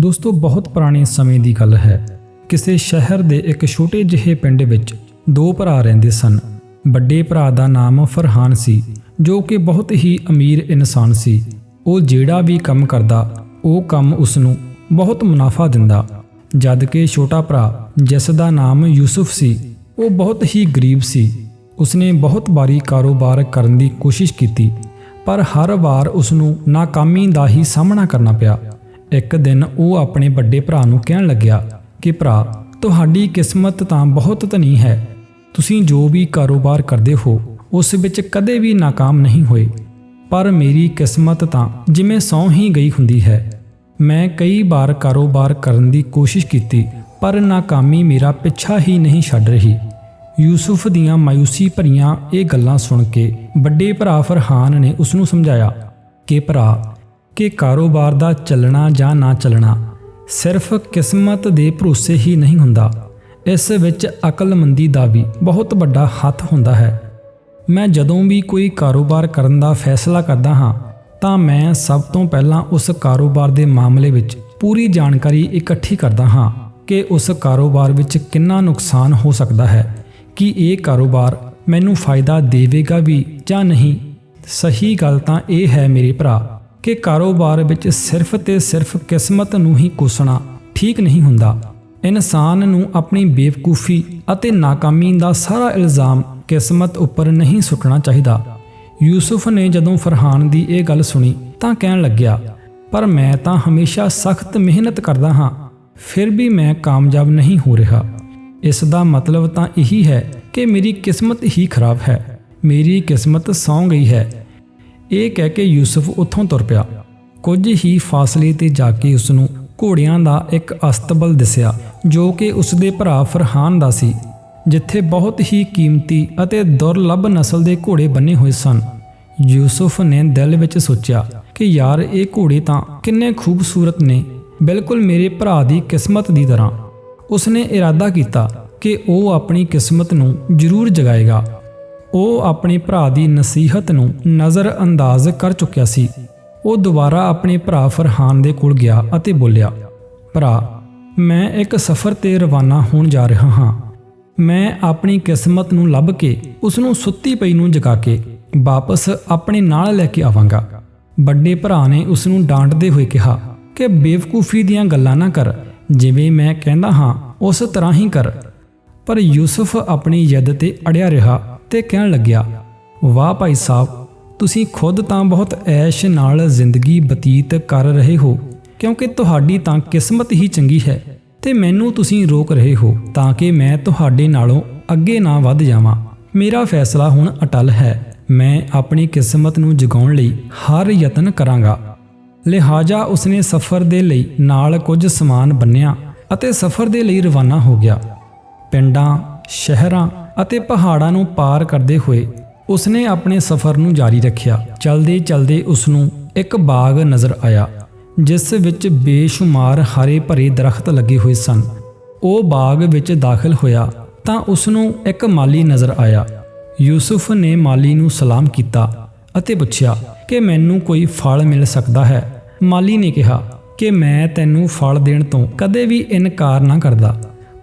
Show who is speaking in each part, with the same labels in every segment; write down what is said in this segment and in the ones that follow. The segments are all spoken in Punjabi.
Speaker 1: ਦੋਸਤੋ, ਬਹੁਤ ਪੁਰਾਣੇ ਸਮੇਂ ਦੀ ਗੱਲ ਹੈ। ਕਿਸੇ ਸ਼ਹਿਰ ਦੇ ਇੱਕ ਛੋਟੇ ਜਿਹੇ ਪਿੰਡ ਵਿੱਚ ਦੋ ਭਰਾ ਰਹਿੰਦੇ ਸਨ। ਵੱਡੇ ਭਰਾ ਦਾ ਨਾਮ ਫਰਹਾਨ ਸੀ, ਜੋ ਕਿ ਬਹੁਤ ਹੀ ਅਮੀਰ ਇਨਸਾਨ ਸੀ। ਉਹ ਜਿਹੜਾ ਵੀ ਕੰਮ ਕਰਦਾ, ਉਹ ਕੰਮ ਉਸ ਨੂੰ ਬਹੁਤ ਮੁਨਾਫਾ ਦਿੰਦਾ। ਜਦ ਕਿ ਛੋਟਾ ਭਰਾ, ਜਿਸ ਦਾ ਨਾਮ ਯੂਸਫ ਸੀ, ਉਹ ਬਹੁਤ ਹੀ ਗਰੀਬ ਸੀ। ਉਸਨੇ ਬਹੁਤ ਵਾਰੀ ਕਾਰੋਬਾਰ ਕਰਨ ਦੀ ਕੋਸ਼ਿਸ਼ ਕੀਤੀ, ਪਰ ਹਰ ਵਾਰ ਉਸ ਨੂੰ ਨਾਕਾਮੀ ਦਾ ਹੀ ਸਾਹਮਣਾ ਕਰਨਾ ਪਿਆ। ਇੱਕ ਦਿਨ ਉਹ ਆਪਣੇ ਵੱਡੇ ਭਰਾ ਨੂੰ ਕਹਿਣ ਲੱਗਿਆ ਕਿ, ਭਰਾ, ਤੁਹਾਡੀ ਕਿਸਮਤ ਤਾਂ ਬਹੁਤ ਧਨੀ ਹੈ। ਤੁਸੀਂ ਜੋ ਵੀ ਕਾਰੋਬਾਰ ਕਰਦੇ ਹੋ, ਉਸ ਵਿੱਚ ਕਦੇ ਵੀ ਨਾਕਾਮ ਨਹੀਂ ਹੋਏ। ਪਰ ਮੇਰੀ ਕਿਸਮਤ ਤਾਂ ਜਿਵੇਂ ਸੌਂ ਹੀ ਗਈ ਹੁੰਦੀ ਹੈ। ਮੈਂ ਕਈ ਵਾਰ ਕਾਰੋਬਾਰ ਕਰਨ ਦੀ ਕੋਸ਼ਿਸ਼ ਕੀਤੀ, ਪਰ ਨਾਕਾਮੀ ਮੇਰਾ ਪਿੱਛਾ ਹੀ ਨਹੀਂ ਛੱਡ ਰਹੀ। ਯੂਸੁਫ ਦੀਆਂ ਮਾਇੂਸੀ ਭਰੀਆਂ ਇਹ ਗੱਲਾਂ ਸੁਣ ਕੇ ਵੱਡੇ ਭਰਾ ਫਰਹਾਨ ਨੇ ਉਸ ਨੂੰ ਸਮਝਾਇਆ ਕਿ, ਭਰਾ ਕਿ ਕਾਰੋਬਾਰ ਦਾ ਚੱਲਣਾ ਜਾਂ ਨਾ ਚੱਲਣਾ ਸਿਰਫ ਕਿਸਮਤ ਦੇ ਭਰੋਸੇ ਹੀ ਨਹੀਂ ਹੁੰਦਾ। ਇਸ ਵਿੱਚ ਅਕਲਮੰਦੀ ਦਾ ਵੀ ਬਹੁਤ ਵੱਡਾ ਹੱਥ ਹੁੰਦਾ ਹੈ। ਮੈਂ ਜਦੋਂ ਵੀ ਕੋਈ ਕਾਰੋਬਾਰ ਕਰਨ ਦਾ ਫੈਸਲਾ ਕਰਦਾ ਹਾਂ, ਤਾਂ ਮੈਂ ਸਭ ਤੋਂ ਪਹਿਲਾਂ ਉਸ ਕਾਰੋਬਾਰ ਦੇ ਮਾਮਲੇ ਵਿੱਚ ਪੂਰੀ ਜਾਣਕਾਰੀ ਇਕੱਠੀ ਕਰਦਾ ਹਾਂ ਕਿ ਉਸ ਕਾਰੋਬਾਰ ਵਿੱਚ ਕਿੰਨਾ ਨੁਕਸਾਨ ਹੋ ਸਕਦਾ ਹੈ, ਕਿ ਇਹ ਕਾਰੋਬਾਰ ਮੈਨੂੰ ਫਾਇਦਾ ਦੇਵੇਗਾ ਵੀ ਜਾਂ ਨਹੀਂ। ਸਹੀ ਗੱਲ ਤਾਂ ਇਹ ਹੈ ਮੇਰੇ ਭਰਾ ਕਿ ਕਾਰੋਬਾਰ ਵਿੱਚ ਸਿਰਫ ਤੇ ਸਿਰਫ ਕਿਸਮਤ ਨੂੰ ਹੀ ਕੋਸਣਾ ਠੀਕ ਨਹੀਂ ਹੁੰਦਾ। ਇਨਸਾਨ ਨੂੰ ਆਪਣੀ ਬੇਵਕੂਫੀ ਅਤੇ ਨਾਕਾਮੀ ਦਾ ਸਾਰਾ ਇਲਜ਼ਾਮ ਕਿਸਮਤ ਉੱਪਰ ਨਹੀਂ ਸੁੱਟਣਾ ਚਾਹੀਦਾ। ਯੂਸੁਫ ਨੇ ਜਦੋਂ ਫਰਹਾਨ ਦੀ ਇਹ ਗੱਲ ਸੁਣੀ ਤਾਂ ਕਹਿਣ ਲੱਗਿਆ, ਪਰ ਮੈਂ ਤਾਂ ਹਮੇਸ਼ਾ ਸਖਤ ਮਿਹਨਤ ਕਰਦਾ ਹਾਂ, ਫਿਰ ਵੀ ਮੈਂ ਕਾਮਯਾਬ ਨਹੀਂ ਹੋ ਰਿਹਾ। ਇਸ ਦਾ ਮਤਲਬ ਤਾਂ ਇਹੀ ਹੈ ਕਿ ਮੇਰੀ ਕਿਸਮਤ ਹੀ ਖਰਾਬ ਹੈ। ਮੇਰੀ ਕਿਸਮਤ ਸੌਂ ਗਈ ਹੈ। ਇਹ ਕਹਿ ਕੇ ਯੂਸਫ ਉੱਥੋਂ ਤੁਰ ਪਿਆ। ਕੁਝ ਹੀ ਫਾਸਲੇ ਤੇ ਜਾ ਕੇ ਉਸ ਨੂੰ ਘੋੜਿਆਂ ਦਾ ਇੱਕ ਅਸਤਬਲ ਦਿਸਿਆ, ਜੋ ਕਿ ਉਸ ਦੇ ਭਰਾ ਫਰਹਾਨ ਦਾ ਸੀ, ਜਿੱਥੇ ਬਹੁਤ ਹੀ ਕੀਮਤੀ ਅਤੇ ਦੁਰਲੱਭ ਨਸਲ ਦੇ ਘੋੜੇ ਬੰਨੇ ਹੋਏ ਸਨ। ਯੂਸਫ ਨੇ ਦਿਲ ਵਿੱਚ ਸੋਚਿਆ ਕਿ ਯਾਰ, ਇਹ ਘੋੜੇ ਤਾਂ ਕਿੰਨੇ ਖੂਬਸੂਰਤ ਨੇ। ਬਿਲਕੁਲ ਮੇਰੇ ਭਰਾ ਦੀ ਕਿਸਮਤ ਦੀ ਤਰ੍ਹਾਂ। ਉਸਨੇ ਇਰਾਦਾ ਕੀਤਾ ਕਿ ਉਹ ਆਪਣੀ ਕਿਸਮਤ ਨੂੰ ਜ਼ਰੂਰ ਜਗਾਏਗਾ। ਉਹ ਆਪਣੇ ਭਰਾ ਦੀ ਨਸੀਹਤ ਨੂੰ ਨਜ਼ਰ ਅੰਦਾਜ਼ ਕਰ ਚੁੱਕਿਆ ਸੀ। ਉਹ ਦੁਬਾਰਾ ਆਪਣੇ ਭਰਾ ਫਰਹਾਨ ਦੇ ਕੋਲ ਗਿਆ ਅਤੇ ਬੋਲਿਆ, ਭਰਾ, ਮੈਂ ਇੱਕ ਸਫ਼ਰ ਤੇ ਰਵਾਨਾ ਹੋਣ ਜਾ ਰਿਹਾ ਹਾਂ। ਮੈਂ ਆਪਣੀ ਕਿਸਮਤ ਨੂੰ ਲੱਭ ਕੇ ਉਸ ਨੂੰ ਸੁੱਤੀ ਪਈ ਨੂੰ ਜਗਾ ਕੇ, ਵਾਪਸ ਆਪਣੇ ਨਾਲ ਲੈ ਕੇ ਆਵਾਂਗਾ। ਵੱਡੇ ਭਰਾ ਨੇ ਉਸ ਨੂੰ ਡਾਂਟਦੇ ਹੋਏ ਕਿਹਾ, ਕਿ ਬੇਵਕੂਫੀ ਦੀਆਂ ਗੱਲਾਂ ਨਾ ਕਰ, ਜਿਵੇਂ ਮੈਂ ਕਹਿੰਦਾ ਹਾਂ, ਉਸ ਤਰ੍ਹਾਂ ਹੀ ਕਰ। ਪਰ ਯੂਸਫ ਆਪਣੀ ਜਿੱਦ ਤੇ ਅੜਿਆ ਰਿਹਾ। ਤੇ ਕਹਿਣ ਲੱਗਿਆ, ਵਾਹ ਭਾਈ ਸਾਹਿਬ, ਤੁਸੀਂ ਖੁਦ ਤਾਂ ਬਹੁਤ ਐਸ਼ ਨਾਲ ਜ਼ਿੰਦਗੀ ਬਤੀਤ ਕਰ ਰਹੇ ਹੋ, ਕਿਉਂਕਿ ਤੁਹਾਡੀ ਤਾਂ ਕਿਸਮਤ ਹੀ ਚੰਗੀ ਹੈ ਤੇ ਮੈਨੂੰ ਤੁਸੀਂ ਰੋਕ ਰਹੇ ਹੋ ਤਾਂ ਕਿ ਮੈਂ ਤੁਹਾਡੇ ਨਾਲੋਂ ਅੱਗੇ ਨਾ ਵੱਧ ਜਾਵਾਂ। ਮੇਰਾ ਫੈਸਲਾ ਹੁਣ ਅਟਲ ਹੈ, ਮੈਂ ਆਪਣੀ ਕਿਸਮਤ ਨੂੰ ਜਗਾਉਣ ਲਈ ਹਰ ਯਤਨ ਕਰਾਂਗਾ। ਲਿਹਾਜ਼ਾ ਉਸਨੇ ਸਫ਼ਰ ਦੇ ਲਈ ਨਾਲ ਕੁਝ ਸਮਾਨ ਬੰਨਿਆ ਅਤੇ ਸਫ਼ਰ ਦੇ ਲਈ ਰਵਾਨਾ ਹੋ ਗਿਆ। ਪਿੰਡਾਂ, ਸ਼ਹਿਰਾਂ ਅਤੇ ਪਹਾੜਾਂ ਨੂੰ ਪਾਰ ਕਰਦੇ ਹੋਏ ਉਸਨੇ ਆਪਣੇ ਸਫ਼ਰ ਨੂੰ ਜਾਰੀ ਰੱਖਿਆ। ਚਲਦੇ ਚਲਦੇ ਉਸ ਨੂੰ ਇੱਕ ਬਾਗ ਨਜ਼ਰ ਆਇਆ, ਜਿਸ ਵਿੱਚ ਬੇਸ਼ੁਮਾਰ ਹਰੇ ਭਰੇ ਦਰਖਤ ਲੱਗੇ ਹੋਏ ਸਨ। ਉਹ ਬਾਗ ਵਿੱਚ ਦਾਖਲ ਹੋਇਆ ਤਾਂ ਉਸ ਨੂੰ ਇੱਕ ਮਾਲੀ ਨਜ਼ਰ ਆਇਆ। ਯੂਸੁਫ ਨੇ ਮਾਲੀ ਨੂੰ ਸਲਾਮ ਕੀਤਾ ਅਤੇ ਪੁੱਛਿਆ ਕਿ ਮੈਨੂੰ ਕੋਈ ਫਲ ਮਿਲ ਸਕਦਾ ਹੈ? ਮਾਲੀ ਨੇ ਕਿਹਾ ਕਿ ਮੈਂ ਤੈਨੂੰ ਫਲ ਦੇਣ ਤੋਂ ਕਦੇ ਵੀ ਇਨਕਾਰ ਨਾ ਕਰਦਾ।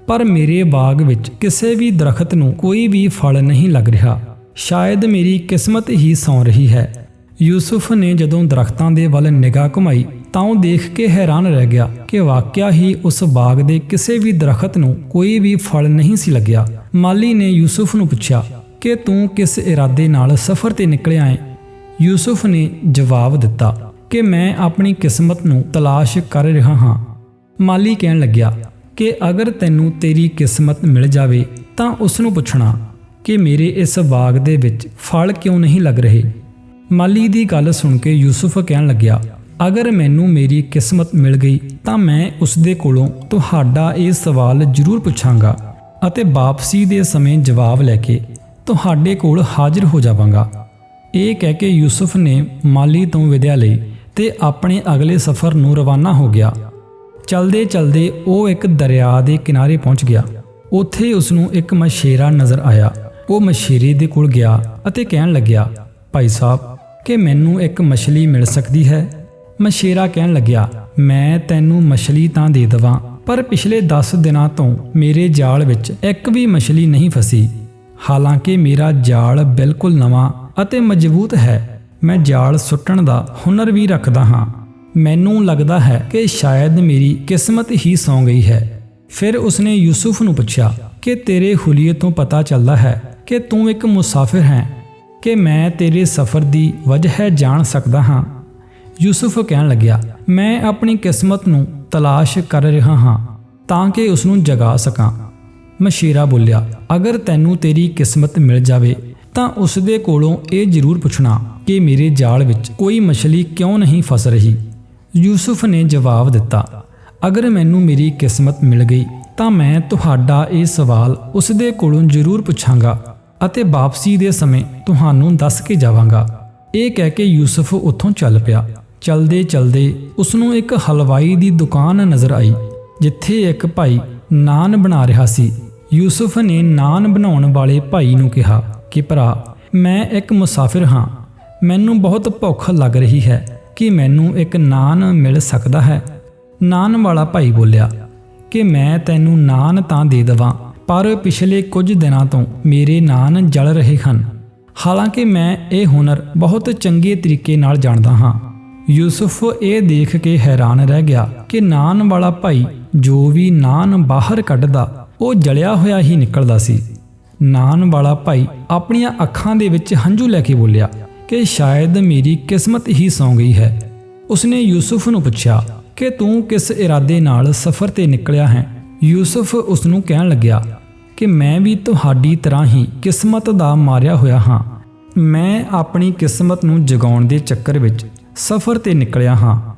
Speaker 1: ਪਰ ਮੇਰੇ ਬਾਗ ਵਿੱਚ ਕਿਸੇ ਵੀ ਦਰਖਤ ਨੂੰ ਕੋਈ ਵੀ ਫਲ ਨਹੀਂ ਲੱਗ ਰਿਹਾ। ਸ਼ਾਇਦ ਮੇਰੀ ਕਿਸਮਤ ਹੀ ਸੌਂ ਰਹੀ ਹੈ। ਯੂਸੁਫ ਨੇ ਜਦੋਂ ਦਰਖਤਾਂ ਦੇ ਵੱਲ ਨਿਗਾਹ ਘੁਮਾਈ, ਤਾਂ ਉਹ ਦੇਖ ਕੇ ਹੈਰਾਨ ਰਹਿ ਗਿਆ ਕਿ ਵਾਕਿਆ ਹੀ ਉਸ ਬਾਗ ਦੇ ਕਿਸੇ ਵੀ ਦਰਖਤ ਨੂੰ ਕੋਈ ਵੀ ਫਲ ਨਹੀਂ ਸੀ ਲੱਗਿਆ। ਮਾਲੀ ਨੇ ਯੂਸੁਫ ਨੂੰ ਪੁੱਛਿਆ ਕਿ ਤੂੰ ਕਿਸ ਇਰਾਦੇ ਨਾਲ ਸਫ਼ਰ ਤੇ ਨਿਕਲਿਆ ਹੈ? ਯੂਸੁਫ ਨੇ ਜਵਾਬ ਦਿੱਤਾ ਕਿ ਮੈਂ ਆਪਣੀ ਕਿਸਮਤ ਨੂੰ ਤਲਾਸ਼ ਕਰ ਰਿਹਾ ਹਾਂ। ਮਾਲੀ ਕਹਿਣ ਲੱਗਿਆ ਕਿ ਅਗਰ ਤੈਨੂੰ ਤੇਰੀ ਕਿਸਮਤ ਮਿਲ ਜਾਵੇ ਤਾਂ ਉਸ ਨੂੰ ਪੁੱਛਣਾ ਕਿ ਮੇਰੇ ਇਸ ਬਾਗ ਦੇ ਵਿੱਚ ਫਲ ਕਿਉਂ ਨਹੀਂ ਲੱਗ ਰਹੇ? ਮਾਲੀ ਦੀ ਗੱਲ ਸੁਣ ਕੇ ਯੂਸੁਫ ਕਹਿਣ ਲੱਗਿਆ, ਅਗਰ ਮੈਨੂੰ ਮੇਰੀ ਕਿਸਮਤ ਮਿਲ ਗਈ ਤਾਂ ਮੈਂ ਉਸ ਦੇ ਕੋਲੋਂ ਤੁਹਾਡਾ ਇਹ ਸਵਾਲ ਜ਼ਰੂਰ ਪੁੱਛਾਂਗਾ ਅਤੇ ਵਾਪਸੀ ਦੇ ਸਮੇਂ ਜਵਾਬ ਲੈ ਕੇ ਤੁਹਾਡੇ ਕੋਲ ਹਾਜ਼ਰ ਹੋ ਜਾਵਾਂਗਾ। ਇਹ ਕਹਿ ਕੇ ਯੂਸੁਫ ਨੇ ਮਾਲੀ ਤੋਂ ਵਿਦਿਆ ਲਈ ਤੇ ਆਪਣੇ ਅਗਲੇ ਸਫ਼ਰ ਨੂੰ ਰਵਾਨਾ ਹੋ ਗਿਆ। ਚਲਦੇ ਚਲਦੇ ਉਹ ਇੱਕ ਦਰਿਆ ਦੇ ਕਿਨਾਰੇ ਪਹੁੰਚ ਗਿਆ। ਉੱਥੇ ਉਸ ਨੂੰ ਇੱਕ ਮਛੇਰਾ ਨਜ਼ਰ ਆਇਆ। ਉਹ ਮਛੇਰੇ ਦੇ ਕੋਲ ਗਿਆ ਅਤੇ ਕਹਿਣ ਲੱਗਿਆ, ਭਾਈ ਸਾਹਿਬ, ਕਿ ਮੈਨੂੰ ਇੱਕ ਮਛਲੀ ਮਿਲ ਸਕਦੀ ਹੈ? ਮਛੇਰਾ ਕਹਿਣ ਲੱਗਿਆ, ਮੈਂ ਤੈਨੂੰ ਮਛਲੀ ਤਾਂ ਦੇ ਦਵਾਂ, ਪਰ ਪਿਛਲੇ 10 ਦਿਨਾਂ ਤੋਂ ਮੇਰੇ ਜਾਲ ਵਿੱਚ ਇੱਕ ਵੀ ਮਛਲੀ ਨਹੀਂ ਫਸੀ। ਹਾਲਾਂਕਿ ਮੇਰਾ ਜਾਲ ਬਿਲਕੁਲ ਨਵਾਂ ਅਤੇ ਮਜ਼ਬੂਤ ਹੈ। ਮੈਂ ਜਾਲ ਸੁੱਟਣ ਦਾ ਹੁਨਰ ਵੀ ਰੱਖਦਾ ਹਾਂ। ਮੈਨੂੰ ਲੱਗਦਾ ਹੈ ਕਿ ਸ਼ਾਇਦ ਮੇਰੀ ਕਿਸਮਤ ਹੀ ਸੌਂ ਗਈ ਹੈ। ਫਿਰ ਉਸਨੇ ਯੂਸੁਫ ਨੂੰ ਪੁੱਛਿਆ ਕਿ ਤੇਰੇ ਹੁਲੀਏ ਤੋਂ ਪਤਾ ਚੱਲਦਾ ਹੈ ਕਿ ਤੂੰ ਇੱਕ ਮੁਸਾਫਿਰ ਹੈ, ਕਿ ਮੈਂ ਤੇਰੇ ਸਫ਼ਰ ਦੀ ਵਜ੍ਹਾ ਜਾਣ ਸਕਦਾ ਹਾਂ। ਯੂਸੁਫ ਕਹਿਣ ਲੱਗਿਆ, ਮੈਂ ਆਪਣੀ ਕਿਸਮਤ ਨੂੰ ਤਲਾਸ਼ ਕਰ ਰਿਹਾ ਹਾਂ ਤਾਂ ਕਿ ਉਸ ਨੂੰ ਜਗਾ ਸਕਾਂ। ਮਸ਼ੀਰਾ ਬੋਲਿਆ, ਅਗਰ ਤੈਨੂੰ ਤੇਰੀ ਕਿਸਮਤ ਮਿਲ ਜਾਵੇ ਤਾਂ ਉਸ ਦੇ ਕੋਲੋਂ ਇਹ ਜ਼ਰੂਰ ਪੁੱਛਣਾ ਕਿ ਮੇਰੇ ਜਾਲ ਵਿੱਚ ਕੋਈ ਮਛਲੀ ਕਿਉਂ ਨਹੀਂ ਫਸ ਰਹੀ। ਯੂਸੁਫ ਨੇ ਜਵਾਬ ਦਿੱਤਾ, ਅਗਰ ਮੈਨੂੰ ਮੇਰੀ ਕਿਸਮਤ ਮਿਲ ਗਈ, ਤਾਂ ਮੈਂ ਤੁਹਾਡਾ ਇਹ ਸਵਾਲ ਉਸ ਦੇ ਕੋਲੋਂ ਜ਼ਰੂਰ ਪੁੱਛਾਂਗਾ ਅਤੇ ਵਾਪਸੀ ਦੇ ਸਮੇਂ ਤੁਹਾਨੂੰ ਦੱਸ ਕੇ ਜਾਵਾਂਗਾ। ਇਹ ਕਹਿ ਕੇ ਯੂਸੁਫ ਉੱਥੋਂ ਚੱਲ ਪਿਆ। ਚਲਦੇ ਚਲਦੇ ਉਸ ਨੂੰ ਇੱਕ ਹਲਵਾਈ ਦੀ ਦੁਕਾਨ ਨਜ਼ਰ ਆਈ, ਜਿੱਥੇ ਇੱਕ ਭਾਈ ਨਾਨ ਬਣਾ ਰਿਹਾ ਸੀ। ਯੂਸੁਫ ਨੇ ਨਾਨ ਬਣਾਉਣ ਵਾਲੇ ਭਾਈ ਨੂੰ ਕਿਹਾ ਕਿ ਭਰਾ, ਮੈਂ ਇੱਕ ਮੁਸਾਫਿਰ ਹਾਂ, ਮੈਨੂੰ ਬਹੁਤ ਭੁੱਖ ਲੱਗ ਰਹੀ ਹੈ ਕਿ ਮੈਨੂੰ ਇੱਕ ਨਾਨ ਮਿਲ ਸਕਦਾ ਹੈ। ਨਾਨ ਵਾਲਾ ਭਾਈ ਬੋਲਿਆ, ਕਿ ਮੈਂ ਤੈਨੂੰ ਨਾਨ ਤਾਂ ਦੇ ਦਵਾਂ, ਪਰ ਪਿਛਲੇ ਕੁਝ ਦਿਨਾਂ ਤੋਂ ਮੇਰੇ ਨਾਨ ਜਲ ਰਹੇ ਹਨ। ਹਾਲਾਂਕਿ ਮੈਂ ਇਹ ਹੁਨਰ ਬਹੁਤ ਚੰਗੇ ਤਰੀਕੇ ਨਾਲ ਜਾਣਦਾ ਹਾਂ। ਯੂਸੁਫ ਇਹ ਦੇਖ ਕੇ ਹੈਰਾਨ ਰਹਿ ਗਿਆ ਕਿ ਨਾਨ ਵਾਲਾ ਭਾਈ ਜੋ ਵੀ ਨਾਨ ਬਾਹਰ ਕੱਢਦਾ, ਉਹ ਜਲਿਆ ਹੋਇਆ ਹੀ ਨਿਕਲਦਾ ਸੀ। ਨਾਨ ਵਾਲਾ ਭਾਈ ਆਪਣੀਆਂ ਅੱਖਾਂ ਦੇ ਵਿੱਚ ਹੰਝੂ ਲੈ ਕੇ ਬੋਲਿਆ ਕਿ ਸ਼ਾਇਦ ਮੇਰੀ ਕਿਸਮਤ ਹੀ ਸੌਂ ਗਈ ਹੈ। ਉਸਨੇ ਯੂਸੁਫ ਨੂੰ ਪੁੱਛਿਆ ਕਿ ਤੂੰ ਕਿਸ ਇਰਾਦੇ ਨਾਲ ਸਫ਼ਰ ਤੇ ਨਿਕਲਿਆ ਹੈ? ਯੂਸੁਫ ਉਸ ਨੂੰ ਕਹਿਣ ਲੱਗਿਆ ਕਿ ਮੈਂ ਵੀ ਤੁਹਾਡੀ ਤਰ੍ਹਾਂ ਹੀ ਕਿਸਮਤ ਦਾ ਮਾਰਿਆ ਹੋਇਆ ਹਾਂ। ਮੈਂ ਆਪਣੀ ਕਿਸਮਤ ਨੂੰ ਜਗਾਉਣ ਦੇ ਚੱਕਰ ਵਿੱਚ ਸਫ਼ਰ ਤੇ ਨਿਕਲਿਆ ਹਾਂ।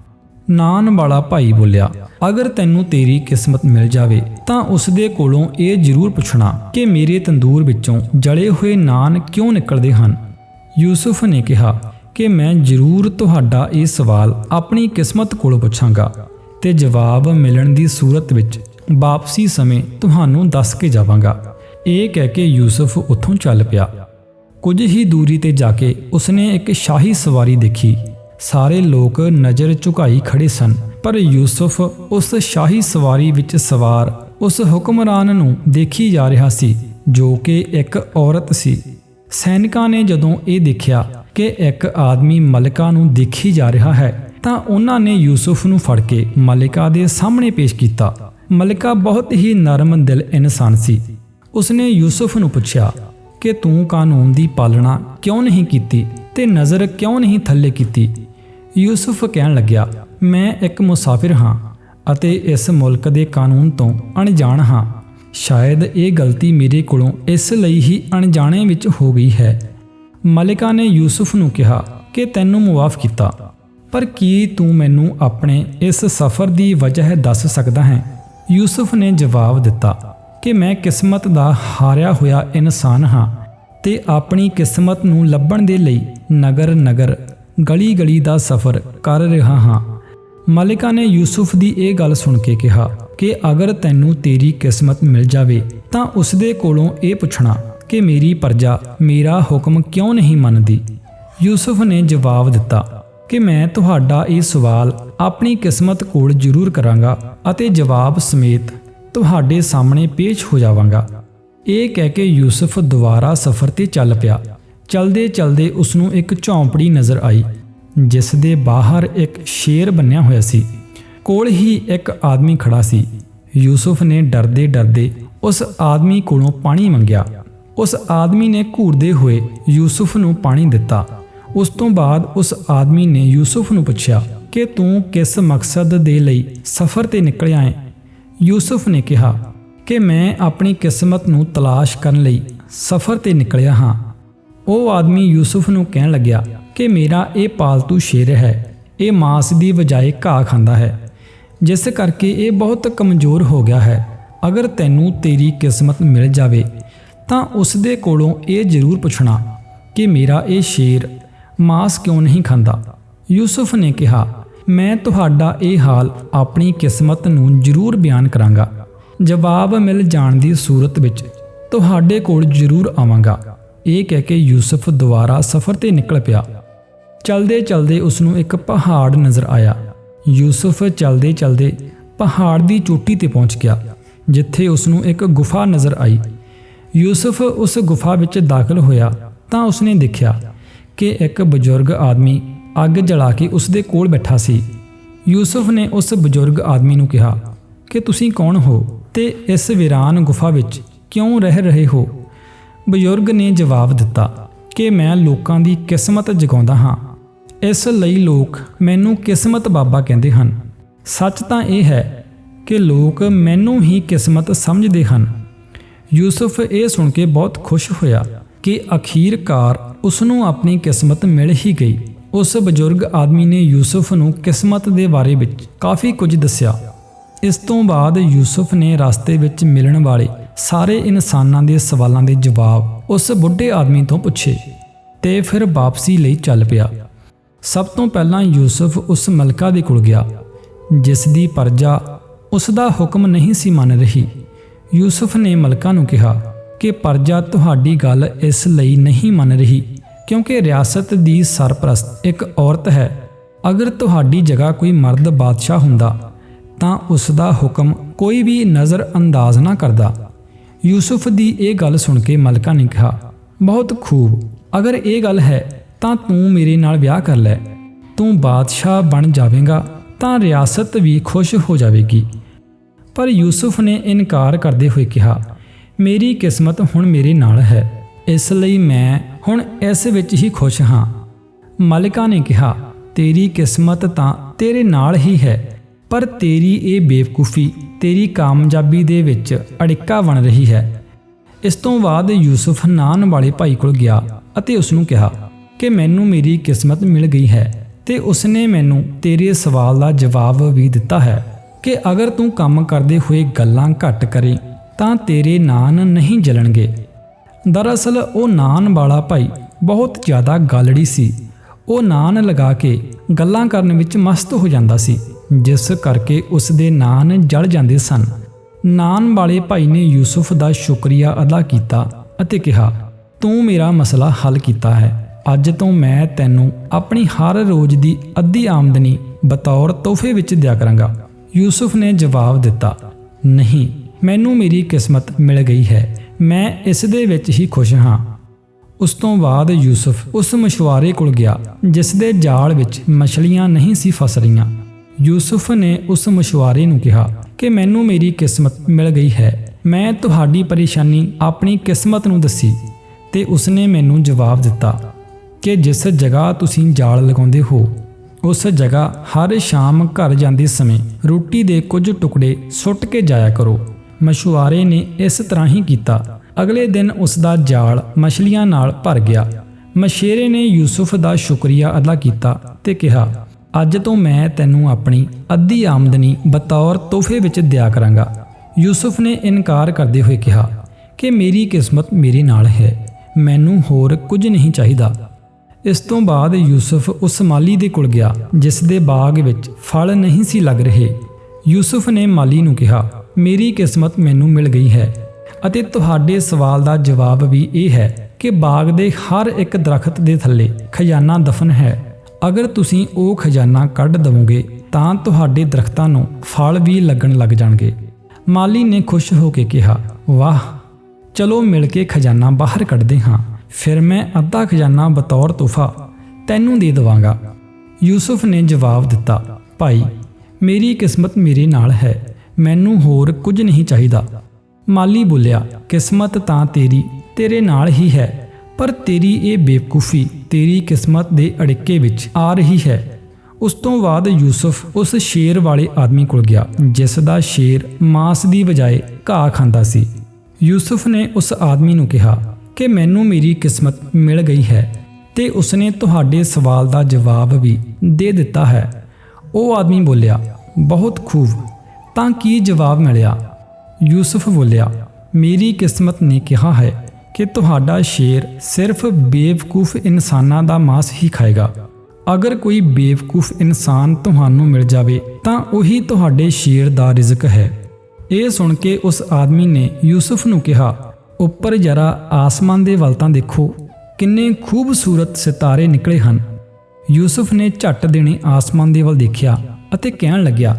Speaker 1: ਨਾਨ ਵਾਲਾ ਭਾਈ ਬੋਲਿਆ, ਅਗਰ ਤੈਨੂੰ ਤੇਰੀ ਕਿਸਮਤ ਮਿਲ ਜਾਵੇ, ਤਾਂ ਉਸ ਦੇ ਕੋਲੋਂ ਇਹ ਜ਼ਰੂਰ ਪੁੱਛਣਾ ਕਿ ਮੇਰੇ ਤੰਦੂਰ ਵਿੱਚੋਂ ਜਲੇ ਹੋਏ ਨਾਨ ਕਿਉਂ ਨਿਕਲਦੇ ਹਨ? ਯੂਸੁਫ ਨੇ ਕਿਹਾ ਕਿ ਮੈਂ ਜ਼ਰੂਰ ਤੁਹਾਡਾ ਇਹ ਸਵਾਲ ਆਪਣੀ ਕਿਸਮਤ ਕੋਲ ਪੁੱਛਾਂਗਾ ਤੇ ਜਵਾਬ ਮਿਲਣ ਦੀ ਸੂਰਤ ਵਿੱਚ ਵਾਪਸੀ ਸਮੇਂ ਤੁਹਾਨੂੰ ਦੱਸ ਕੇ ਜਾਵਾਂਗਾ। ਇਹ ਕਹਿ ਕੇ ਯੂਸੁਫ ਉੱਥੋਂ ਚੱਲ ਪਿਆ। ਕੁਝ ਹੀ ਦੂਰੀ ਤੇ ਜਾ ਕੇ ਉਸਨੇ ਇੱਕ ਸ਼ਾਹੀ ਸਵਾਰੀ ਦੇਖੀ। ਸਾਰੇ ਲੋਕ ਨਜ਼ਰ ਝੁਕਾਈ ਖੜੇ ਸਨ, ਪਰ ਯੂਸੁਫ ਉਸ ਸ਼ਾਹੀ ਸਵਾਰੀ ਵਿੱਚ ਸਵਾਰ ਉਸ ਹੁਕਮਰਾਨ ਨੂੰ ਦੇਖੀ ਜਾ ਰਿਹਾ ਸੀ, ਜੋ ਕਿ ਇੱਕ ਔਰਤ ਸੀ। ਸੈਨਿਕਾਂ ਨੇ ਜਦੋਂ ਇਹ ਦੇਖਿਆ ਕਿ ਇੱਕ ਆਦਮੀ ਮਲਕਾ ਨੂੰ ਦੇਖੀ ਜਾ ਰਿਹਾ ਹੈ, ਤਾਂ ਉਹਨਾਂ ਨੇ ਯੂਸੁਫ ਨੂੰ ਫੜ ਕੇ ਮਲਿਕਾ ਦੇ ਸਾਹਮਣੇ ਪੇਸ਼ ਕੀਤਾ। ਮਲਿਕਾ ਬਹੁਤ ਹੀ ਨਰਮ ਦਿਲ ਇਨਸਾਨ ਸੀ। ਉਸਨੇ ਯੂਸੁਫ ਨੂੰ ਪੁੱਛਿਆ ਕਿ ਤੂੰ ਕਾਨੂੰਨ ਦੀ ਪਾਲਣਾ ਕਿਉਂ ਨਹੀਂ ਕੀਤੀ ਤੇ ਨਜ਼ਰ ਕਿਉਂ ਨਹੀਂ ਥੱਲੇ ਕੀਤੀ? ਯੂਸੁਫ ਕਹਿਣ ਲੱਗਿਆ, ਮੈਂ ਇੱਕ ਮੁਸਾਫਿਰ ਹਾਂ ਅਤੇ ਇਸ ਮੁਲਕ ਦੇ ਕਾਨੂੰਨ ਤੋਂ ਅਣਜਾਣ ਹਾਂ। ਸ਼ਾਇਦ ਇਹ ਗਲਤੀ ਮੇਰੇ ਕੋਲੋਂ ਇਸ ਲਈ ਹੀ ਅਣਜਾਣੇ ਵਿੱਚ ਹੋ ਗਈ ਹੈ। ਮਲਿਕਾ ਨੇ ਯੂਸੁਫ ਨੂੰ ਕਿਹਾ ਕਿ ਤੈਨੂੰ ਮੁਆਫ ਕੀਤਾ। ਪਰ ਕੀ ਤੂੰ ਮੈਨੂੰ ਆਪਣੇ ਇਸ ਸਫ਼ਰ ਦੀ ਵਜ੍ਹਾ ਦੱਸ ਸਕਦਾ ਹੈ? ਯੂਸੁਫ ਨੇ ਜਵਾਬ ਦਿੱਤਾ ਕਿ ਮੈਂ ਕਿਸਮਤ ਦਾ ਹਾਰਿਆ ਹੋਇਆ ਇਨਸਾਨ ਹਾਂ ਤੇ ਆਪਣੀ ਕਿਸਮਤ ਨੂੰ ਲੱਭਣ ਦੇ ਲਈ ਨਗਰ ਨਗਰ ਗਲੀ ਗਲੀ ਦਾ ਸਫ਼ਰ ਕਰ ਰਿਹਾ ਹਾਂ। ਮਲਿਕਾ ਨੇ ਯੂਸੁਫ ਦੀ ਇਹ ਗੱਲ ਸੁਣ ਕੇ ਕਿਹਾ ਕਿ ਅਗਰ ਤੈਨੂੰ ਤੇਰੀ ਕਿਸਮਤ ਮਿਲ ਜਾਵੇ ਤਾਂ ਉਸ ਦੇ ਕੋਲੋਂ ਇਹ ਪੁੱਛਣਾ ਕਿ ਮੇਰੀ ਪਰਜਾ ਮੇਰਾ ਹੁਕਮ ਕਿਉਂ ਨਹੀਂ ਮੰਨਦੀ? ਯੂਸੁਫ ਨੇ ਜਵਾਬ ਦਿੱਤਾ ਕਿ ਮੈਂ ਤੁਹਾਡਾ ਇਹ ਸਵਾਲ ਆਪਣੀ ਕਿਸਮਤ ਕੋਲ ਜ਼ਰੂਰ ਕਰਾਂਗਾ ਅਤੇ ਜਵਾਬ ਸਮੇਤ ਤੁਹਾਡੇ ਸਾਹਮਣੇ ਪੇਸ਼ ਹੋ ਜਾਵਾਂਗਾ। ਇਹ ਕਹਿ ਕੇ ਯੂਸੁਫ ਦੁਬਾਰਾ ਸਫ਼ਰ ਤੇ ਚੱਲ ਪਿਆ। ਚਲਦੇ ਚਲਦੇ ਉਸ ਨੂੰ ਇੱਕ ਝੌਂਪੜੀ ਨਜ਼ਰ ਆਈ ਜਿਸ ਦੇ ਬਾਹਰ ਇੱਕ ਸ਼ੇਰ ਬੰਨਿਆ ਹੋਇਆ ਸੀ। ਕੋਲ ਹੀ ਇੱਕ ਆਦਮੀ ਖੜਾ ਸੀ। ਯੂਸੁਫ ਨੇ ਡਰਦੇ ਡਰਦੇ ਉਸ ਆਦਮੀ ਕੋਲੋਂ ਪਾਣੀ ਮੰਗਿਆ। ਉਸ ਆਦਮੀ ਨੇ ਘੂਰਦੇ ਹੋਏ ਯੂਸੁਫ ਨੂੰ ਪਾਣੀ ਦਿੱਤਾ। ਉਸ ਤੋਂ ਬਾਅਦ ਉਸ ਆਦਮੀ ਨੇ ਯੂਸੁਫ ਨੂੰ ਪੁੱਛਿਆ ਕਿ ਤੂੰ ਕਿਸ ਮਕਸਦ ਦੇ ਲਈ ਸਫ਼ਰ ਤੇ ਨਿਕਲਿਆ ਹੈ ਯੂਸੁਫ ਨੇ ਕਿਹਾ ਕਿ ਮੈਂ ਆਪਣੀ ਕਿਸਮਤ ਨੂੰ ਤਲਾਸ਼ ਕਰਨ ਲਈ ਸਫ਼ਰ ਤੇ ਨਿਕਲਿਆ ਹਾਂ। ਉਹ ਆਦਮੀ ਯੂਸੁਫ ਨੂੰ ਕਹਿਣ ਲੱਗਿਆ ਕਿ ਮੇਰਾ ਇਹ ਪਾਲਤੂ ਸ਼ੇਰ ਹੈ। ਇਹ ਮਾਸ ਦੀ ਬਜਾਏ ਘਾਹ ਖਾਂਦਾ ਹੈ। ਜਿਸ ਕਰਕੇ ਇਹ ਬਹੁਤ ਕਮਜ਼ੋਰ ਹੋ ਗਿਆ ਹੈ। ਅਗਰ ਤੈਨੂੰ ਤੇਰੀ ਕਿਸਮਤ ਮਿਲ ਜਾਵੇ, ਤਾਂ ਉਸ ਦੇ ਕੋਲੋਂ ਇਹ ਜ਼ਰੂਰ ਪੁੱਛਣਾ ਕਿ ਮੇਰਾ ਇਹ ਸ਼ੇਰ ਮਾਸ ਕਿਉਂ ਨਹੀਂ ਖਾਂਦਾ? ਯੂਸੁਫ ਨੇ ਕਿਹਾ, ਮੈਂ ਤੁਹਾਡਾ ਇਹ ਹਾਲ ਆਪਣੀ ਕਿਸਮਤ ਨੂੰ ਜ਼ਰੂਰ ਬਿਆਨ ਕਰਾਂਗਾ। ਜਵਾਬ ਮਿਲ ਜਾਣ ਦੀ ਸੂਰਤ ਵਿੱਚ ਤੁਹਾਡੇ ਕੋਲ ਜ਼ਰੂਰ ਆਵਾਂਗਾ। ਇਹ ਕਹਿ ਕੇ ਯੂਸੁਫ ਦੁਬਾਰਾ ਸਫ਼ਰ ਤੇ ਨਿਕਲ ਪਿਆ। ਚਲਦੇ ਚਲਦੇ ਉਸ ਨੂੰ ਇੱਕ ਪਹਾੜ ਨਜ਼ਰ ਆਇਆ। ਯੂਸੁਫ ਚਲਦੇ ਚਲਦੇ ਪਹਾੜ ਦੀ ਚੋਟੀ ਤੇ ਪਹੁੰਚ ਗਿਆ, ਜਿੱਥੇ ਉਸ ਨੂੰ ਇੱਕ ਗੁਫਾ ਨਜ਼ਰ ਆਈ। ਯੂਸੁਫ ਉਸ ਗੁਫਾ ਵਿੱਚ ਦਾਖਲ ਹੋਇਆ ਤਾਂ ਉਸਨੇ ਦੇਖਿਆ ਕਿ ਇੱਕ ਬਜ਼ੁਰਗ ਆਦਮੀ ਅੱਗ ਜਲਾ ਕੇ ਉਸ ਦੇ ਕੋਲ ਬੈਠਾ ਸੀ। ਯੂਸਫ ਨੇ ਉਸ ਬਜ਼ੁਰਗ ਆਦਮੀ ਨੂੰ ਕਿਹਾ, ਕਿ ਤੁਸੀਂ ਕੌਣ ਹੋ ਤੇ ਇਸ ਵੀਰਾਨ ਗੁਫਾ ਵਿੱਚ ਕਿਉਂ ਰਹਿ ਰਹੇ ਹੋ? ਬਜ਼ੁਰਗ ਨੇ ਜਵਾਬ ਦਿੱਤਾ ਕਿ ਮੈਂ ਲੋਕਾਂ ਦੀ ਕਿਸਮਤ ਜਗਾਉਂਦਾ ਹਾਂ। ਇਸ ਲਈ ਲੋਕ ਮੈਨੂੰ ਕਿਸਮਤ ਬਾਬਾ ਕਹਿੰਦੇ ਹਨ। ਸੱਚ ਤਾਂ ਇਹ ਹੈ ਕਿ ਲੋਕ ਮੈਨੂੰ ਹੀ ਕਿਸਮਤ ਸਮਝਦੇ ਹਨ। ਯੂਸਫ ਇਹ ਸੁਣ ਕੇ ਬਹੁਤ ਖੁਸ਼ ਹੋਇਆ ਕਿ ਅਖੀਰਕਾਰ ਉਸ ਨੂੰ ਆਪਣੀ ਕਿਸਮਤ ਮਿਲ ਹੀ ਗਈ। ਉਸ ਬਜ਼ੁਰਗ ਆਦਮੀ ਨੇ ਯੂਸਫ ਨੂੰ ਕਿਸਮਤ ਦੇ ਬਾਰੇ ਵਿੱਚ ਕਾਫੀ ਕੁਝ ਦੱਸਿਆ। ਇਸ ਤੋਂ ਬਾਅਦ ਯੂਸਫ ਨੇ ਰਸਤੇ ਵਿੱਚ ਮਿਲਣ ਵਾਲੇ ਸਾਰੇ ਇਨਸਾਨਾਂ ਦੇ ਸਵਾਲਾਂ ਦੇ ਜਵਾਬ ਉਸ ਬੁੱਢੇ ਆਦਮੀ ਤੋਂ ਪੁੱਛੇ ਤੇ ਫਿਰ ਵਾਪਸੀ ਲਈ ਚੱਲ ਪਿਆ। ਸਭ ਤੋਂ ਪਹਿਲਾਂ ਯੂਸਫ ਉਸ ਮਲਕਾ ਦੇ ਕੋਲ ਗਿਆ, ਜਿਸ ਦੀ ਪਰਜਾ ਉਸ ਦਾ ਹੁਕਮ ਨਹੀਂ ਸੀ ਮੰਨ ਰਹੀ। ਯੂਸਫ ਨੇ ਮਲਕਾ ਨੂੰ ਕਿਹਾ ਕਿ ਪਰਜਾ ਤੁਹਾਡੀ ਗੱਲ ਇਸ ਲਈ ਨਹੀਂ ਮੰਨ ਰਹੀ, ਕਿਉਂਕਿ ਰਿਆਸਤ ਦੀ ਸਰਪ੍ਰਸਤ ਇੱਕ ਔਰਤ ਹੈ। ਅਗਰ ਤੁਹਾਡੀ ਜਗ੍ਹਾ ਕੋਈ ਮਰਦ ਬਾਦਸ਼ਾਹ ਹੁੰਦਾ, ਤਾਂ ਉਸ ਦਾ ਹੁਕਮ ਕੋਈ ਵੀ ਨਜ਼ਰ ਅੰਦਾਜ਼ ਨਾ ਕਰਦਾ। ਯੂਸਫ ਦੀ ਇਹ ਗੱਲ ਸੁਣ ਕੇ ਮਲਕਾ ਨੇ ਕਿਹਾ, ਬਹੁਤ ਖੂਬ, ਅਗਰ ਇਹ ਗੱਲ ਹੈ ਤਾਂ ਤੂੰ ਮੇਰੇ ਨਾਲ ਵਿਆਹ ਕਰ ਲੈ। ਤੂੰ ਬਾਦਸ਼ਾਹ ਬਣ ਜਾਵੇਂਗਾ, ਤਾਂ ਰਿਆਸਤ ਵੀ ਖੁਸ਼ ਹੋ ਜਾਵੇਗੀ। ਪਰ ਯੂਸੁਫ ਨੇ ਇਨਕਾਰ ਕਰਦੇ ਹੋਏ ਕਿਹਾ, ਮੇਰੀ ਕਿਸਮਤ ਹੁਣ ਮੇਰੇ ਨਾਲ ਹੈ, ਇਸ ਲਈ ਮੈਂ ਹੁਣ ਇਸ ਵਿੱਚ ਹੀ ਖੁਸ਼ ਹਾਂ। ਮਲਿਕਾ ਨੇ ਕਿਹਾ, ਤੇਰੀ ਕਿਸਮਤ ਤਾਂ ਤੇਰੇ ਨਾਲ ਹੀ ਹੈ, ਪਰ ਤੇਰੀ ਇਹ ਬੇਵਕੂਫੀ ਤੇਰੀ ਕਾਮਯਾਬੀ ਦੇ ਵਿੱਚ ਅੜਿੱਕਾ ਬਣ ਰਹੀ ਹੈ। ਇਸ ਤੋਂ ਬਾਅਦ ਯੂਸੁਫ ਨਾਨ ਵਾਲੇ ਭਾਈ ਕੋਲ ਗਿਆ ਅਤੇ ਉਸ ਨੂੰ ਕਿਹਾ ਕਿ ਮੈਨੂੰ ਮੇਰੀ ਕਿਸਮਤ ਮਿਲ ਗਈ ਹੈ ਤੇ ਉਸਨੇ ਮੈਨੂੰ ਤੇਰੇ ਸਵਾਲ ਦਾ ਜਵਾਬ ਵੀ ਦਿੱਤਾ ਹੈ ਕਿ ਅਗਰ ਤੂੰ ਕੰਮ ਕਰਦੇ ਹੋਏ ਗੱਲਾਂ ਘੱਟ ਕਰੇ, ਤਾਂ ਤੇਰੇ ਨਾਨ ਨਹੀਂ ਜਲਣਗੇ। ਦਰਅਸਲ ਉਹ ਨਾਨ ਵਾਲਾ ਭਾਈ ਬਹੁਤ ਜ਼ਿਆਦਾ ਗਾਲੜੀ ਸੀ। ਉਹ ਨਾਨ ਲਗਾ ਕੇ ਗੱਲਾਂ ਕਰਨ ਵਿੱਚ ਮਸਤ ਹੋ ਜਾਂਦਾ ਸੀ, ਜਿਸ ਕਰਕੇ ਉਸ ਦੇ ਨਾਨ ਜਲ ਜਾਂਦੇ ਸਨ। ਨਾਨ ਵਾਲੇ ਭਾਈ ਨੇ ਯੂਸੁਫ ਦਾ ਸ਼ੁਕਰੀਆ ਅਦਾ ਕੀਤਾ ਅਤੇ ਕਿਹਾ, ਤੂੰ ਮੇਰਾ ਮਸਲਾ ਹੱਲ ਕੀਤਾ ਹੈ। ਅੱਜ ਤੋਂ ਮੈਂ ਤੈਨੂੰ ਆਪਣੀ ਹਰ ਰੋਜ਼ ਦੀ ਅੱਧੀ ਆਮਦਨੀ ਬਤੌਰ ਤੋਹਫੇ ਵਿੱਚ ਦਿਆ ਕਰਾਂਗਾ। ਯੂਸੁਫ ਨੇ ਜਵਾਬ ਦਿੱਤਾ, ਨਹੀਂ, ਮੈਨੂੰ ਮੇਰੀ ਕਿਸਮਤ ਮਿਲ ਗਈ ਹੈ। ਮੈਂ ਇਸ ਦੇ ਵਿੱਚ ਹੀ ਖੁਸ਼ ਹਾਂ। ਉਸ ਤੋਂ ਬਾਅਦ ਯੂਸੁਫ ਉਸ ਮਛੁਆਰੇ ਕੋਲ ਗਿਆ, ਜਿਸ ਦੇ ਜਾਲ ਵਿੱਚ ਮਛਲੀਆਂ ਨਹੀਂ ਸੀ ਫਸ ਰਹੀਆਂ। ਯੂਸੁਫ ਨੇ ਉਸ ਮਸ਼ਵਾਰੇ ਨੂੰ ਕਿਹਾ ਕਿ ਮੈਨੂੰ ਮੇਰੀ ਕਿਸਮਤ ਮਿਲ ਗਈ ਹੈ। ਮੈਂ ਤੁਹਾਡੀ ਪਰੇਸ਼ਾਨੀ ਆਪਣੀ ਕਿਸਮਤ ਨੂੰ ਦੱਸੀ। ਤੇ ਉਸਨੇ ਮੈਨੂੰ ਜਵਾਬ ਦਿੱਤਾ ਕਿ ਜਿਸ ਜਗ੍ਹਾ ਤੁਸੀਂ ਜਾਲ ਲਗਾਉਂਦੇ ਹੋ, ਉਸ ਜਗ੍ਹਾ ਹਰ ਸ਼ਾਮ ਘਰ ਜਾਂਦੇ ਸਮੇਂ ਰੋਟੀ ਦੇ ਕੁਝ ਟੁਕੜੇ ਸੁੱਟ ਕੇ ਜਾਇਆ ਕਰੋ। ਮਸ਼ਵਾਰੇ ਨੇ ਇਸ ਤਰ੍ਹਾਂ ਹੀ ਕੀਤਾ। ਅਗਲੇ ਦਿਨ ਉਸ ਦਾ ਜਾਲ ਮਛਲੀਆਂ ਨਾਲ ਭਰ ਗਿਆ। ਮਸ਼ੇਰੇ ਨੇ ਯੂਸੁਫ ਦਾ ਸ਼ੁਕਰੀਆ ਅਦਾ ਕੀਤਾ ਤੇ ਕਿਹਾ, ਅੱਜ ਤੋਂ ਮੈਂ ਤੈਨੂੰ ਆਪਣੀ ਅੱਧੀ ਆਮਦਨੀ ਬਤੌਰ ਤੋਹਫੇ ਵਿੱਚ ਦਿਆ ਕਰਾਂਗਾ। ਯੂਸੁਫ ਨੇ ਇਨਕਾਰ ਕਰਦੇ ਹੋਏ ਕਿਹਾ, ਕਿ ਮੇਰੀ ਕਿਸਮਤ ਮੇਰੇ ਨਾਲ ਹੈ। ਮੈਨੂੰ ਹੋਰ ਕੁਝ ਨਹੀਂ ਚਾਹੀਦਾ। ਇਸ ਤੋਂ ਬਾਅਦ ਯੂਸਫ ਉਸ ਮਾਲੀ ਦੇ ਕੋਲ ਗਿਆ, ਜਿਸ ਦੇ ਬਾਗ ਵਿੱਚ ਫਲ ਨਹੀਂ ਸੀ ਲੱਗ ਰਹੇ। ਯੂਸਫ ਨੇ ਮਾਲੀ ਨੂੰ ਕਿਹਾ, ਮੇਰੀ ਕਿਸਮਤ ਮੈਨੂੰ ਮਿਲ ਗਈ ਹੈ ਅਤੇ ਤੁਹਾਡੇ ਸਵਾਲ ਦਾ ਜਵਾਬ ਵੀ ਇਹ ਹੈ ਕਿ ਬਾਗ ਦੇ ਹਰ ਇੱਕ ਦਰਖਤ ਦੇ ਥੱਲੇ ਖਜ਼ਾਨਾ ਦਫਨ ਹੈ। ਅਗਰ ਤੁਸੀਂ ਉਹ ਖਜ਼ਾਨਾ ਕੱਢ ਦਵੋਗੇ, ਤਾਂ ਤੁਹਾਡੇ ਦਰਖਤਾਂ ਨੂੰ ਫਲ ਵੀ ਲੱਗਣ ਲੱਗ ਜਾਣਗੇ। ਮਾਲੀ ਨੇ ਖੁਸ਼ ਹੋ ਕੇ ਕਿਹਾ, ਵਾਹ! ਚਲੋ ਮਿਲ ਕੇ ਖਜ਼ਾਨਾ ਬਾਹਰ ਕੱਢਦੇ ਹਾਂ। ਫਿਰ ਮੈਂ ਅੱਧਾ ਖਜ਼ਾਨਾ ਬਤੌਰ ਤੋਹਫਾ ਤੈਨੂੰ ਦੇ ਦਵਾਂਗਾ। ਯੂਸੁਫ ਨੇ ਜਵਾਬ ਦਿੱਤਾ, ਭਾਈ, ਮੇਰੀ ਕਿਸਮਤ ਮੇਰੇ ਨਾਲ ਹੈ, ਮੈਨੂੰ ਹੋਰ ਕੁਝ ਨਹੀਂ ਚਾਹੀਦਾ। ਮਾਲੀ ਬੋਲਿਆ, ਕਿਸਮਤ ਤਾਂ ਤੇਰੀ ਤੇਰੇ ਨਾਲ ਹੀ ਹੈ, ਪਰ ਤੇਰੀ ਇਹ ਬੇਵਕੂਫੀ ਤੇਰੀ ਕਿਸਮਤ ਦੇ ਅੜਿੱਕੇ ਵਿੱਚ ਆ ਰਹੀ ਹੈ। ਉਸ ਤੋਂ ਬਾਅਦ ਯੂਸਫ ਉਸ ਸ਼ੇਰ ਵਾਲੇ ਆਦਮੀ ਕੋਲ ਗਿਆ, ਜਿਸ ਦਾ ਸ਼ੇਰ ਮਾਸ ਦੀ ਬਜਾਏ ਘਾਹ ਖਾਂਦਾ ਸੀ। ਯੂਸਫ ਨੇ ਉਸ ਆਦਮੀ ਨੂੰ ਕਿਹਾ ਕਿ ਮੈਨੂੰ ਮੇਰੀ ਕਿਸਮਤ ਮਿਲ ਗਈ ਹੈ ਤੇ ਉਸਨੇ ਤੁਹਾਡੇ ਸਵਾਲ ਦਾ ਜਵਾਬ ਵੀ ਦੇ ਦਿੱਤਾ ਹੈ। ਉਹ ਆਦਮੀ ਬੋਲਿਆ, ਬਹੁਤ ਖੂਬ। ਤਾਂ ਕੀ ਜਵਾਬ ਮਿਲਿਆ? ਯੂਸਫ ਬੋਲਿਆ, ਮੇਰੀ ਕਿਸਮਤ ਨੇ ਕਿਹਾ ਹੈ ਕਿ ਤੁਹਾਡਾ ਸ਼ੇਰ ਸਿਰਫ ਬੇਵਕੂਫ ਇਨਸਾਨਾਂ ਦਾ ਮਾਸ ਹੀ ਖਾਏਗਾ। ਅਗਰ ਕੋਈ ਬੇਵਕੂਫ ਇਨਸਾਨ ਤੁਹਾਨੂੰ ਮਿਲ ਜਾਵੇ, ਤਾਂ ਉਹੀ ਤੁਹਾਡੇ ਸ਼ੇਰ ਦਾ ਰਿਜ਼ਕ ਹੈ। ਇਹ ਸੁਣ ਕੇ ਉਸ ਆਦਮੀ ਨੇ ਯੂਸਫ ਨੂੰ ਕਿਹਾ ਉੱਪਰ ਜਰਾ ਆਸਮਾਨ ਦੇ ਵੱਲ ਤਾਂ ਦੇਖੋ, ਕਿੰਨੇ ਖੂਬਸੂਰਤ ਸਿਤਾਰੇ ਨਿਕਲੇ ਹਨ। ਯੂਸਫ ਨੇ ਝੱਟ ਦੇਣੇ ਆਸਮਾਨ ਦੇ ਵੱਲ ਦੇਖਿਆ ਅਤੇ ਕਹਿਣ ਲੱਗਿਆ,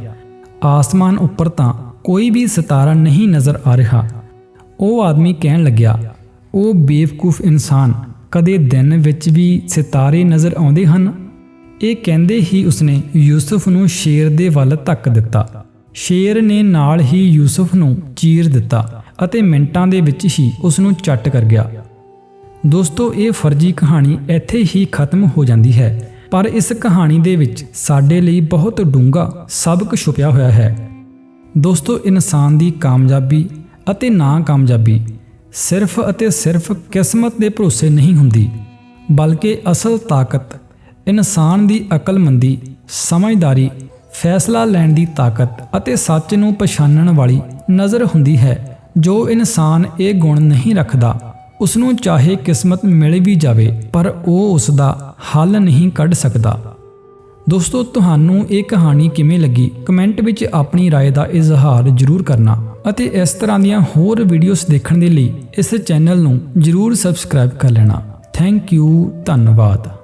Speaker 1: ਆਸਮਾਨ ਉੱਪਰ ਤਾਂ ਕੋਈ ਵੀ ਸਿਤਾਰਾ ਨਹੀਂ ਨਜ਼ਰ ਆ ਰਿਹਾ। ਉਹ ਆਦਮੀ ਕਹਿਣ ਲੱਗਿਆ, ਉਹ ਬੇਵਕੂਫ ਇਨਸਾਨ, ਕਦੇ ਦਿਨ ਵਿੱਚ ਵੀ ਸਿਤਾਰੇ ਨਜ਼ਰ ਆਉਂਦੇ ਹਨ? ਇਹ ਕਹਿੰਦੇ ਹੀ ਉਸਨੇ ਯੂਸਫ ਨੂੰ ਸ਼ੇਰ ਦੇ ਵੱਲ ਧੱਕ ਦਿੱਤਾ। ਸ਼ੇਰ ਨੇ ਨਾਲ ਹੀ ਯੂਸਫ ਨੂੰ ਚੀਰ ਦਿੱਤਾ। ਅਤੇ ਮਿੰਟਾਂ ਦੇ ਵਿੱਚ ਹੀ ਉਸ ਨੂੰ ਚੱਟ ਕਰ ਗਿਆ। ਦੋਸਤੋ, ਇਹ ਫਰਜ਼ੀ ਕਹਾਣੀ ਇੱਥੇ ਹੀ ਖਤਮ ਹੋ ਜਾਂਦੀ ਹੈ। ਪਰ ਇਸ ਕਹਾਣੀ ਦੇ ਵਿੱਚ ਸਾਡੇ ਲਈ ਬਹੁਤ ਡੂੰਘਾ ਸਬਕ ਛੁਪਿਆ ਹੋਇਆ ਹੈ। ਦੋਸਤੋ, ਇਨਸਾਨ ਦੀ ਕਾਮਯਾਬੀ ਅਤੇ ਨਾਕਾਮਯਾਬੀ ਸਿਰਫ ਅਤੇ ਸਿਰਫ ਕਿਸਮਤ ਦੇ ਭਰੋਸੇ ਨਹੀਂ ਹੁੰਦੀ, ਬਲਕਿ ਅਸਲ ਤਾਕਤ, ਇਨਸਾਨ ਦੀ ਅਕਲਮੰਦੀ, ਸਮਝਦਾਰੀ, ਫੈਸਲਾ ਲੈਣ ਦੀ ਤਾਕਤ ਅਤੇ ਸੱਚ ਨੂੰ ਪਛਾਣਨ ਵਾਲੀ ਨਜ਼ਰ ਹੁੰਦੀ ਹੈ। ਜੋ ਇਨਸਾਨ ਇਹ ਗੁਣ ਨਹੀਂ ਰੱਖਦਾ ਉਸ ਨੂੰ ਚਾਹੇ ਕਿਸਮਤ ਮਿਲ ਵੀ ਜਾਵੇ ਪਰ ਉਹ ਉਸ ਦਾ ਹੱਲ ਨਹੀਂ ਕੱਢ ਸਕਦਾ ਦੋਸਤੋ ਤੁਹਾਨੂੰ ਇਹ ਕਹਾਣੀ ਕਿਵੇਂ ਲੱਗੀ ਕਮੈਂਟ ਵਿੱਚ ਆਪਣੀ رائے ਦਾ ਇਜ਼ਹਾਰ ਜ਼ਰੂਰ ਕਰਨਾ ਅਤੇ ਇਸ ਤਰ੍ਹਾਂ ਦੀਆਂ ਹੋਰ ਵੀਡੀਓਜ਼ ਦੇਖਣ ਦੇ ਲਈ ਇਸ ਚੈਨਲ ਨੂੰ ਜ਼ਰੂਰ ਸਬਸਕ੍ਰਾਈਬ ਕਰ ਲੈਣਾ ਥੈਂਕ ਯੂ ਧੰਨਵਾਦ